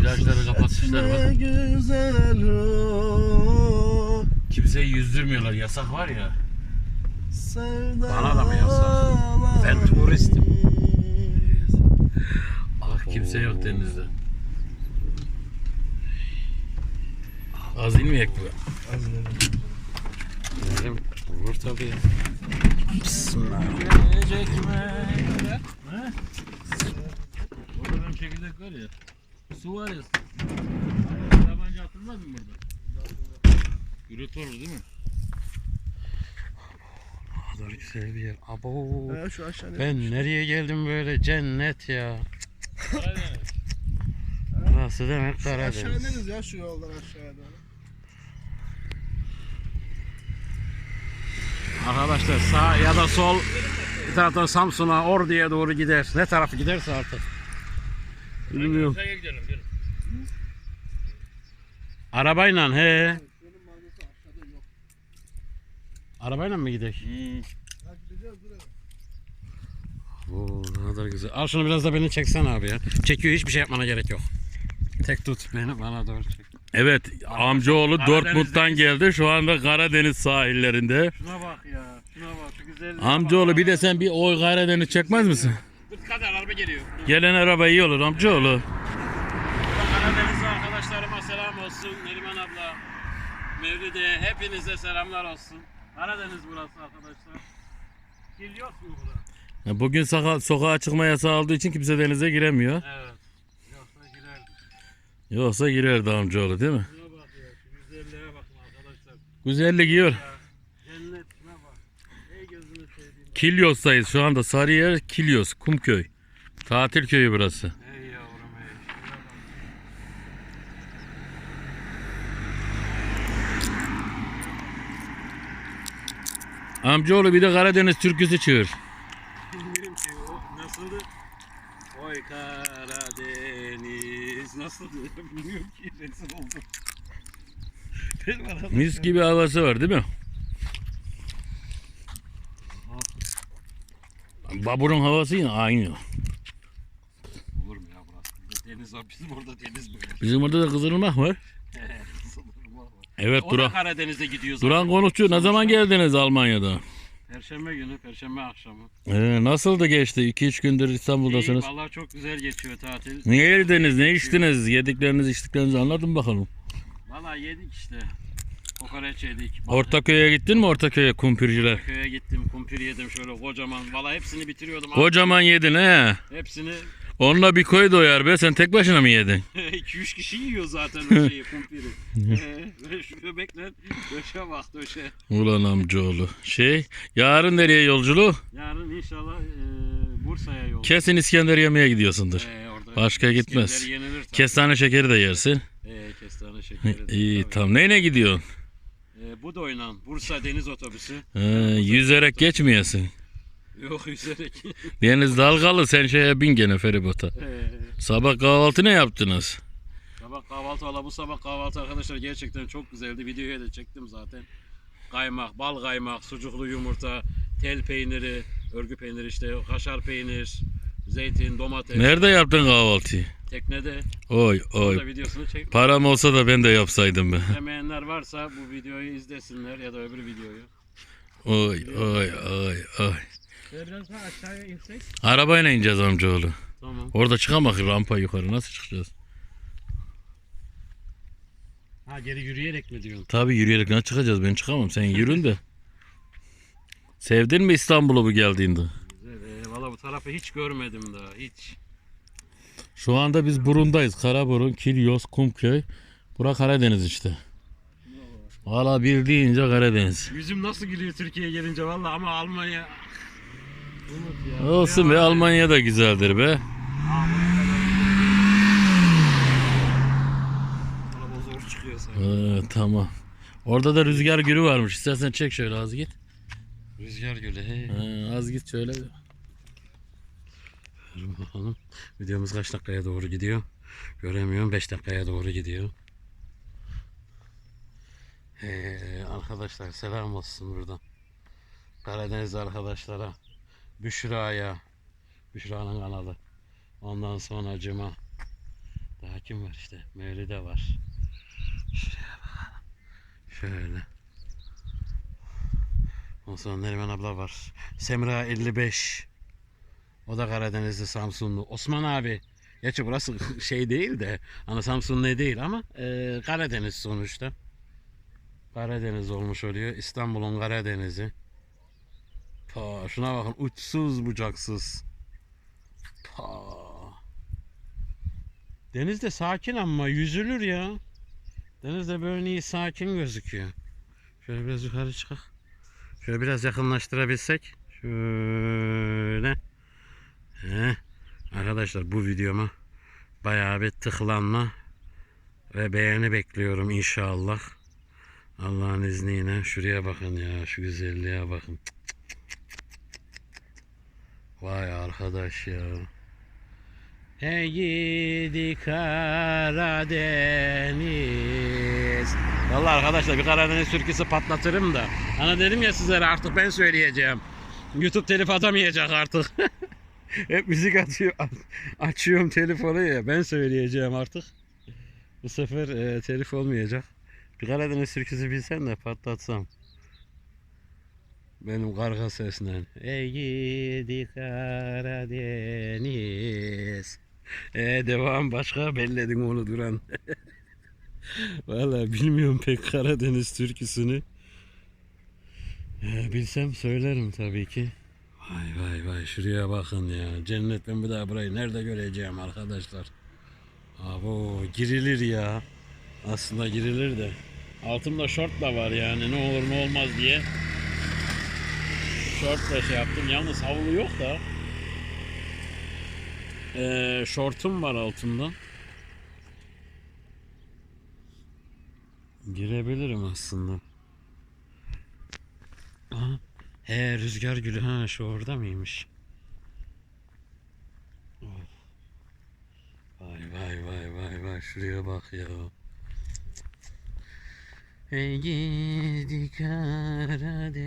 Plajları kapatmışlar bak. Kimseyi yüzdürmüyorlar. Yasak var ya. Bana da mı yasak? Ben turistim. Ah kimse yok denizde. Az inmeyek bu. Dedim, Olur tabii. Orada benim çekirdek var ya. Su var ya. Tabanca atılmaz mı burada? Gürültü olur değil mi? Ne kadar güzel bir yer. Abo. Ha, şu aşağıya. Ben nereye geldim böyle cennet ya. Karadeniz. Burası demek Aşağı Karadeniz. ineriz ya şu yoldan aşağıya doğru. Arkadaşlar sağ ya da sol bir taraftan Samsun'a Ordu'ya doğru gider. Ne tarafı giderse artık. Bilmiyorum. Arabayla he. Arabayla mı gidelim? Buraya. Oo, ne kadar güzel. Al şunu biraz da beni çeksen abi ya. Çekiyor hiçbir şey yapmana gerek yok. Tek tut beni bana doğru çek. Evet amcaoğlu Karadeniz'deyiz. Dortmund'dan geldi. Şu anda Karadeniz sahillerinde. Şuna bak ya. Şuna bak şu güzelliğe Amcaoğlu bir de sen bir oy Karadeniz çekmez misin? Dur kadar araba geliyor. Gelen araba iyi olur amcaoğlu. Karadenizli arkadaşlarıma selam olsun. Neriman abla, Mevlide hepinize selamlar olsun. Karadeniz burası arkadaşlar. Yok mu burada? Bugün soka- sokağa çıkma yasağı olduğu için kimse denize giremiyor. Evet. Yoksa girerdi amcaoğlu değil mi? Şuna bak ya. Şu güzelliğe bakın arkadaşlar. Güzellik yiyor. Cennet şuna bak. Ey gözünü sevdiğim. Kilyos'tayız şu anda. Sarıyer, Kilyos, Kumköy. Tatil köyü burası. Ey yavrum ey. Şuna bak. Amcaoğlu bir de Karadeniz türküsü çığır. Bilmiyorum ki o nasıldı? Oy Karadeniz nasıldı? Bilmiyorum ki. Benim arada- Mis gibi havası var değil mi? Babur'un havası yine aynı. Olur mu ya burası? Deniz var. Bizim orada deniz böyle. Bizim orada da Kızılırmak var. Evet Duran. Karadeniz'e gidiyor zaten. Duran konuşuyor. Ne zaman geldiniz Almanya'da? Perşembe günü, perşembe akşamı. Ee, nasıldı geçti? 2-3 gündür İstanbul'dasınız. İyi, vallahi çok güzel geçiyor tatil. Ne yediniz, ne içtiniz? Yedikleriniz, içtiklerinizi anladın bakalım. Vallahi yedik işte. Kokoreç yedik. Ortaköy'e gittin mi Ortaköy'e kumpirciler? Köye gittim, kumpir yedim şöyle kocaman. Vallahi hepsini bitiriyordum. Kocaman yedin he. Hepsini Onunla bir koy doyar be. Sen tek başına mı yedin? 2-3 kişi yiyor zaten o şeyi, kumpiri. Ee, şu göbekle döşe bak döşe. Ulan amcaoğlu. Şey, yarın nereye yolculuk? Yarın inşallah e, Bursa'ya yol. Kesin İskender yemeye gidiyorsundur. Ee, orada Başka gitmez. Yenilir tabii. Kestane şekeri de yersin. Ee, kestane şekeri. de, İyi tabii. tamam. Neyine gidiyorsun? Ee, bu da oynan. Bursa Deniz Otobüsü. Ee, yüzerek geçmeyesin. Yok yüzerek. Deniz dalgalı sen şeye bin gene feribota. Ee, Sabah kahvaltı ne yaptınız? sabah kahvaltı valla bu sabah kahvaltı arkadaşlar gerçekten çok güzeldi. Videoya da çektim zaten. Kaymak, bal kaymak, sucuklu yumurta, tel peyniri, örgü peyniri işte, kaşar peynir, zeytin, domates. Nerede yaptın kahvaltıyı? Teknede. Oy Orada oy. videosunu çek. Param olsa da ben de yapsaydım be. Demeyenler varsa bu videoyu izlesinler ya da öbür videoyu. Oy oy oy oy. Biraz daha aşağıya insek. Arabayla ineceğiz amcaoğlu. Tamam. Orada çıkamak rampa yukarı nasıl çıkacağız? Ha geri yürüyerek mi diyorsun? Tabii yürüyerek nasıl çıkacağız ben çıkamam sen yürün de. Sevdin mi İstanbul'u bu geldiğinde? Güzel. E, valla bu tarafı hiç görmedim daha. Hiç. Şu anda biz Burun'dayız. Karaburun, Kilyos, Kumköy. Bura Karadeniz işte. Valla bir deyince Karadeniz. Yüzüm nasıl gülüyor Türkiye'ye gelince valla ama Almanya... Olsun be Almanya da güzeldir be. Ee, tamam. Orada da rüzgar gülü varmış. İstersen çek şöyle az git. Rüzgar gölü he. Ee, az git şöyle. Dur bakalım. Videomuz kaç dakikaya doğru gidiyor? Göremiyorum. 5 dakikaya doğru gidiyor. Ee, arkadaşlar selam olsun buradan. Karadeniz arkadaşlara, Büşra'ya, Büşra'nın kanalı. Ondan sonra Cuma. Daha kim var işte? Mevlide var. Şuraya bakalım. Şöyle. Ondan sonra Neriman abla var. Semra 55. O da Karadenizli Samsunlu. Osman abi. Gerçi burası şey değil de hani Samsun ne değil ama e, Karadeniz sonuçta. Karadeniz olmuş oluyor. İstanbul'un Karadeniz'i. Pa, şuna bakın uçsuz bucaksız. Pa. Deniz de sakin ama yüzülür ya. Deniz de böyle iyi sakin gözüküyor. Şöyle biraz yukarı çıkak. Şöyle biraz yakınlaştırabilsek. Şöyle. Heh. Arkadaşlar bu videoma bayağı bir tıklanma ve beğeni bekliyorum inşallah. Allah'ın izniyle şuraya bakın ya şu güzelliğe bakın. Vay arkadaş ya. Hey gidi Karadeniz. Vallahi arkadaşlar bir Karadeniz türküsü patlatırım da. Hani dedim ya sizlere artık ben söyleyeceğim. YouTube telif atamayacak artık. Hep müzik atıyor, açıyorum telefonu ya ben söyleyeceğim artık. Bu sefer e, telif olmayacak. Bir Karadeniz türküsü bilsen de patlatsam. Benim karga sesle. Ey gidi Karadeniz. E, devam başka belledin onu duran. Vallahi bilmiyorum pek Karadeniz türküsünü. E, bilsem söylerim tabii ki. Vay vay vay şuraya bakın ya. Cennet ben bir daha burayı nerede göreceğim arkadaşlar. Abo girilir ya. Aslında girilir de. Altımda şort da var yani ne olur ne olmaz diye. Şortla şey yaptım. Yalnız havlu yok da. Ee, şortum var altımda. Girebilirim aslında. Aha. He rüzgar gülü ha şu orada mıymış? Of. Vay vay vay vay vay şuraya bak ya. Ey gidi Karadeniz.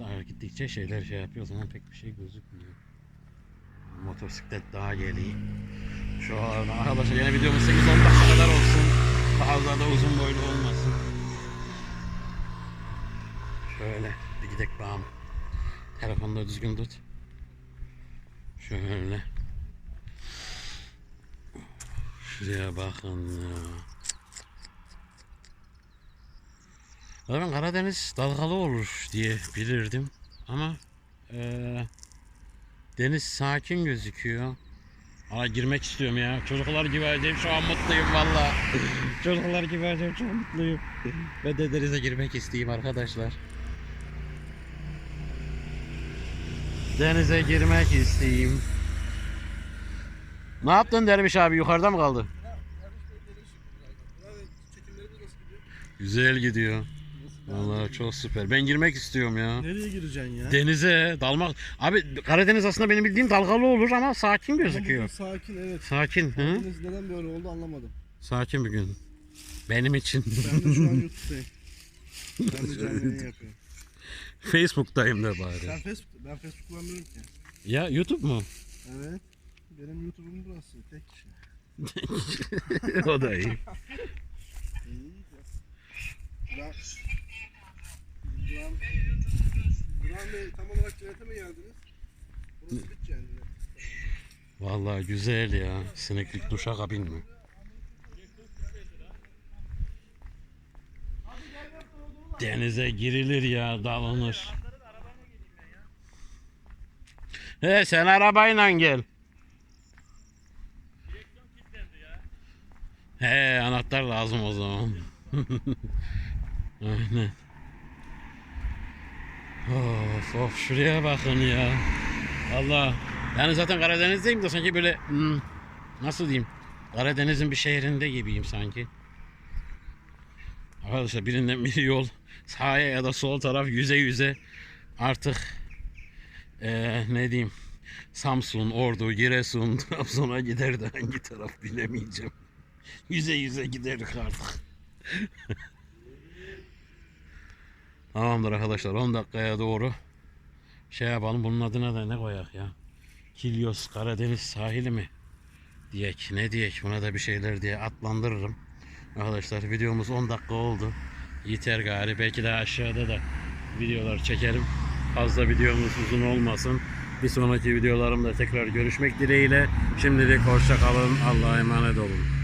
İşte gittikçe şeyler şey yapıyor o zaman pek bir şey gözükmüyor. Motosiklet daha geliyor. Şu an arkadaşlar yeni videomuz 8-10 dakika kadar olsun. Fazla da uzun boylu olmasın. Şöyle bir gidek bağım. Telefonu da düzgün tut. Şöyle. Şuraya bakın ya. Ben Karadeniz dalgalı olur diye bilirdim. Ama eee, deniz sakin gözüküyor. Aa girmek istiyorum ya. Çocuklar gibi acayip şu an mutluyum valla. Çocuklar gibi acayip çok mutluyum. Ben de denize girmek isteyeyim arkadaşlar. Denize girmek isteyeyim. Ne yaptın Derviş abi yukarıda mı kaldı? Güzel gidiyor. Vallahi çok süper. Ben girmek istiyorum ya. Nereye gireceksin ya? Denize dalmak. Abi Karadeniz aslında benim bildiğim dalgalı olur ama sakin Ama gözüküyor. Sakin evet. Sakin. Hı? Karadeniz neden böyle oldu anlamadım. Sakin bir gün. Benim için. Ben de şu an YouTube'dayım. Ben de canlı yayın yapıyorum. Facebook'tayım da bari. Sen Facebook, ben Facebook kullanmıyorum ki. Ya YouTube mu? Evet. Benim YouTube'um burası. Tek kişi. o da iyi. İyi ya. Buran, Buran Bey tam olarak cennete mi geldiniz? Burası bit yani. Vallahi güzel ya. Sineklik duşa kabin mi? Denize girilir ya dalınır. He sen arabayla gel. He anahtar lazım o zaman. Aynen. Of of şuraya bakın ya. Allah. Yani zaten Karadeniz'deyim de sanki böyle hmm, nasıl diyeyim? Karadeniz'in bir şehrinde gibiyim sanki. Arkadaşlar birinden bir yol sağa ya da sol taraf yüze yüze artık eee, ne diyeyim Samsun, Ordu, Giresun, Trabzon'a gider de hangi taraf bilemeyeceğim. Yüze yüze giderdik artık. Tamamdır arkadaşlar 10 dakikaya doğru şey yapalım bunun adına da ne koyak ya? Kilyos Karadeniz sahili mi? Diyek ne diyek buna da bir şeyler diye adlandırırım. Arkadaşlar videomuz 10 dakika oldu. Yeter gari belki daha aşağıda da videolar çekerim. Fazla videomuz uzun olmasın. Bir sonraki videolarımda tekrar görüşmek dileğiyle. Şimdilik hoşça kalın. Allah'a emanet olun.